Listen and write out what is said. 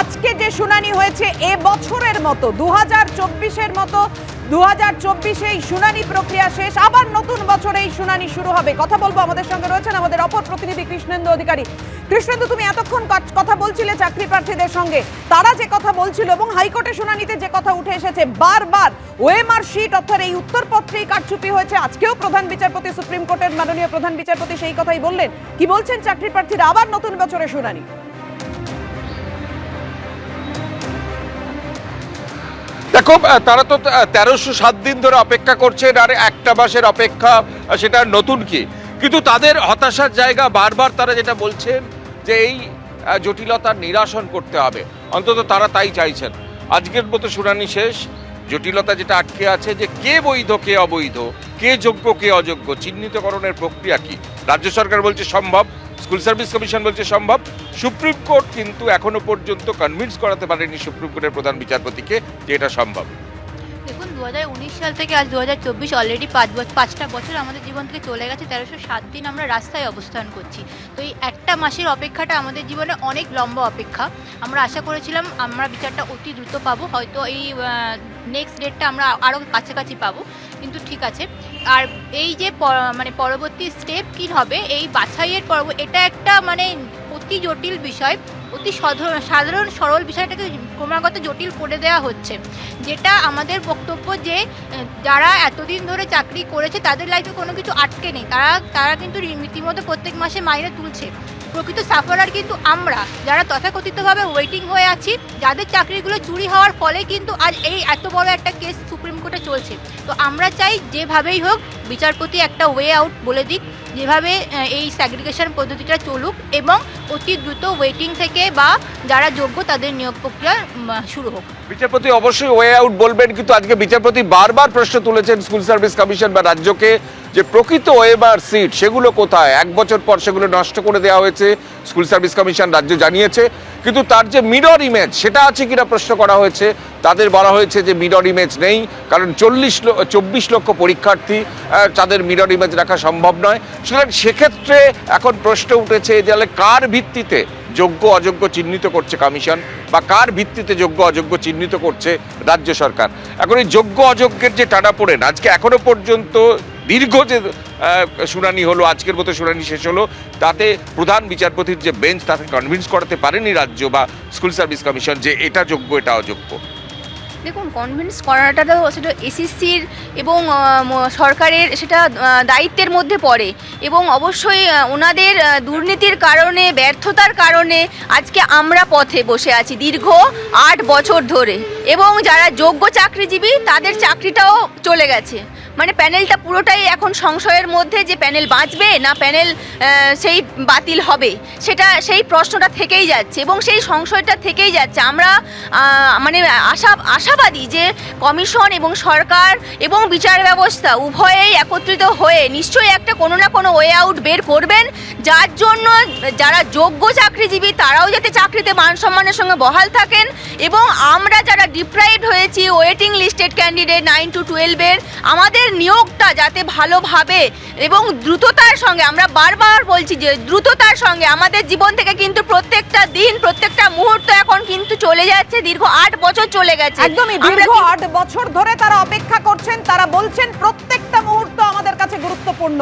আজকে যে শুনানি হয়েছে, এ বছরের মতো দু হাজার চব্বিশের মতো দু হাজার চব্বিশে এই শুনানি প্রক্রিয়া শেষ, আবার নতুন বছরে এই শুনানি শুরু হবে। কথা বলব আমাদের সঙ্গে রয়েছেন আমাদের অপর প্রতিনিধি কৃষ্ণেন্দু অধিকারী। কৃষ্ণেন্দু, তুমি এতক্ষণ কথা বলছিলে চাকরি প্রার্থীদের সঙ্গে। তারা যে কথা বলছিল এবং হাইকোর্টে শুনানিতে যে কথা উঠে এসেছে, বারবার ওএমআর শিট, অর্থাৎ এই উত্তরপত্রেই কারচুপি হয়েছে। আজকেও প্রধান বিচারপতি, সুপ্রিম কোর্টের মাননীয় প্রধান বিচারপতি সেই কথাই বললেন। কি বলছেন চাকরি প্রার্থীরা? আবার নতুন বছরে শুনানি। দেখো তারা তো তেরোশো সাত দিন ধরে অপেক্ষা করছেন আর একটা মাসের অপেক্ষা সেটা নতুন কি? কিন্তু তাদের হতাশার জায়গা বারবার তারা যেটা বলছেন যে এই জটিলতার নিরাসন করতে হবে। অন্তত তারা তাই চাইছেন। আজকের মতো শুনানি শেষ। জটিলতা যেটা আটকে আছে যে কে বৈধ, কে অবৈধ, কে যোগ্য, কে অযোগ্য, চিহ্নিতকরণের প্রক্রিয়া কি? রাজ্য সরকার বলছে সম্ভব। স্কুল সার্ভিস কমিশন বলছে, সম্ভব। সুপ্রিম কোর্ট কিন্তু এখনও পর্যন্ত কনভিন্স করাতে পারেনি সুপ্রিম কোর্টের প্রধান বিচারপতিকে যে এটা সম্ভব। দেখুন দু হাজার উনিশ সাল থেকে আজ দু হাজার চব্বিশ অলরেডি পাঁচ বছর পাঁচটা বছর আমাদের জীবন থেকে চলে গেছে, তেরোশো সাত দিন আমরা রাস্তায় অবস্থান করছি। তো এই একটা মাসের অপেক্ষাটা আমাদের জীবনে অনেক লম্বা অপেক্ষা। আমরা আশা করেছিলাম আমরা বিচারটা অতি দ্রুত পাবো, হয়তো এই নেক্সট ডেটটা আমরা আরও কাছাকাছি পাবো, কিন্তু ঠিক আছে। আর এই যে মানে পরবর্তী স্টেপ কী হবে, এই বাছাইয়ের পর্ব এটা একটা মানে অতি জটিল বিষয়। অতি সাধারণ সরল বিষয়টাকে ক্রমাগত জটিল করে দেওয়া হচ্ছে। যেটা আমাদের বক্তব্য যে যারা এতদিন ধরে চাকরি করেছে, তাদের লাইফে কোনো কিছু আটকে নেই। তারা তারা কিন্তু রীতিমতো প্রত্যেক মাসে মাইনে তুলছে। প্রকৃত সাফারার কিন্তু আমরা, যারা তথাকথিতভাবে ওয়েটিং হয়ে আছি, যাদের চাকরিগুলো চুরি হওয়ার ফলে কিন্তু আজ এই এত বড় একটা কেস সুপ্রিম কোর্টে চলছে। তো আমরা চাই যেভাবেই হোক, বিচারপতি একটা ওয়ে আউট বলে দিক, যেভাবে এই স্যাগ্রিগেশন পদ্ধতিটা চলুক এবং অতি দ্রুত ওয়েটিং থেকে বা যারা যোগ্য তাদের নিয়োগ প্রক্রিয়া শুরু হোক। বিচারপতি অবশ্যই ওয়ে আউট বলবেন, কিন্তু আজকে বিচারপতি বারবার প্রশ্ন তুলেছেন স্কুল সার্ভিস কমিশন বা রাজ্যকে। যে প্রকৃত ওয়েবার সিট, সেগুলো কোথায়? এক বছর পর সেগুলো নষ্ট করে দেওয়া হয়েছে, স্কুল সার্ভিস কমিশন রাজ্য জানিয়েছে। কিন্তু তার যে মিরর ইমেজ সেটা আছে কিনা প্রশ্ন করা হয়েছে। তাদের বলা হয়েছে যে মিরর ইমেজ নেই, কারণ চল্লিশ চব্বিশ লক্ষ পরীক্ষার্থী তাদের মিরর ইমেজ রাখা সম্ভব নয়। সুতরাং সেক্ষেত্রে এখন প্রশ্ন উঠেছে যে কার ভিত্তিতে যোগ্য, অযোগ্য চিহ্নিত করছে কমিশন? বা কার ভিত্তিতে যোগ্য, অযোগ্য চিহ্নিত করছে রাজ্য সরকার? এখন এই যোগ্য, অযোগ্যের যে টানা পড়েন আজকে এখনও পর্যন্ত দীর্ঘ যে শুনানি হলো, আজকের মতো শুনানি শেষ হলো, তাতে প্রধান বিচারপতির যে বেঞ্চ তাকে কনভিন্স করাতে পারেনি রাজ্য বা স্কুল সার্ভিস কমিশন যে এটা যোগ্য, এটা অযোগ্য। দেখুন কনভিন্স করাটা তো সেটা এসএসসির এবং সরকারের সেটা দায়িত্বের মধ্যে পড়ে। এবং অবশ্যই ওনাদের দুর্নীতির কারণে, ব্যর্থতার কারণে আজকে আমরা পথে বসে আছি দীর্ঘ আট বছর ধরে। এবং যারা যোগ্য চাকরিজীবী, তাদের চাকরিটাও চলে গেছে। মানে প্যানেলটা পুরোটাই এখন সংশয়ের মধ্যে যে প্যানেল বাঁচবে না প্যানেল সেই বাতিল হবে। সেটা, সেই প্রশ্নটা থেকেই যাচ্ছে এবং সেই সংশয়টা থেকেই যাচ্ছে। আমরা মানে আশা, আশাবাদী যে কমিশন এবং সরকার এবং বিচার ব্যবস্থা উভয়েই একত্রিত হয়ে নিশ্চয়ই একটা কোনো না কোনো ওয়ে আউট বের করবেন। যার জন্য যারা যোগ্য চাকরিজীবী, তারাও যাতে চাকরিতে মান সম্মানের সঙ্গে বহাল থাকেন এবং আমরা যারা ডিপ্রাইভড হয়েছি waiting listed candidate nine two টুয়েলভের আমাদের নিয়োগটা যাতে ভালোভাবে এবং দ্রুততার সঙ্গে আমরা বারবার বলছি যে দ্রুততার সঙ্গে আমাদের জীবন থেকে কিন্তু প্রত্যেকটা দিন প্রত্যেকটা মুহূর্ত এখন কিন্তু চলে যাচ্ছে দীর্ঘ আট বছর চলে গেছে। একদমই দীর্ঘ আট বছর ধরে তারা অপেক্ষা করছেন তারা বলছেন প্রত্যেকটা মুহূর্ত আমাদের কাছে গুরুত্বপূর্ণ।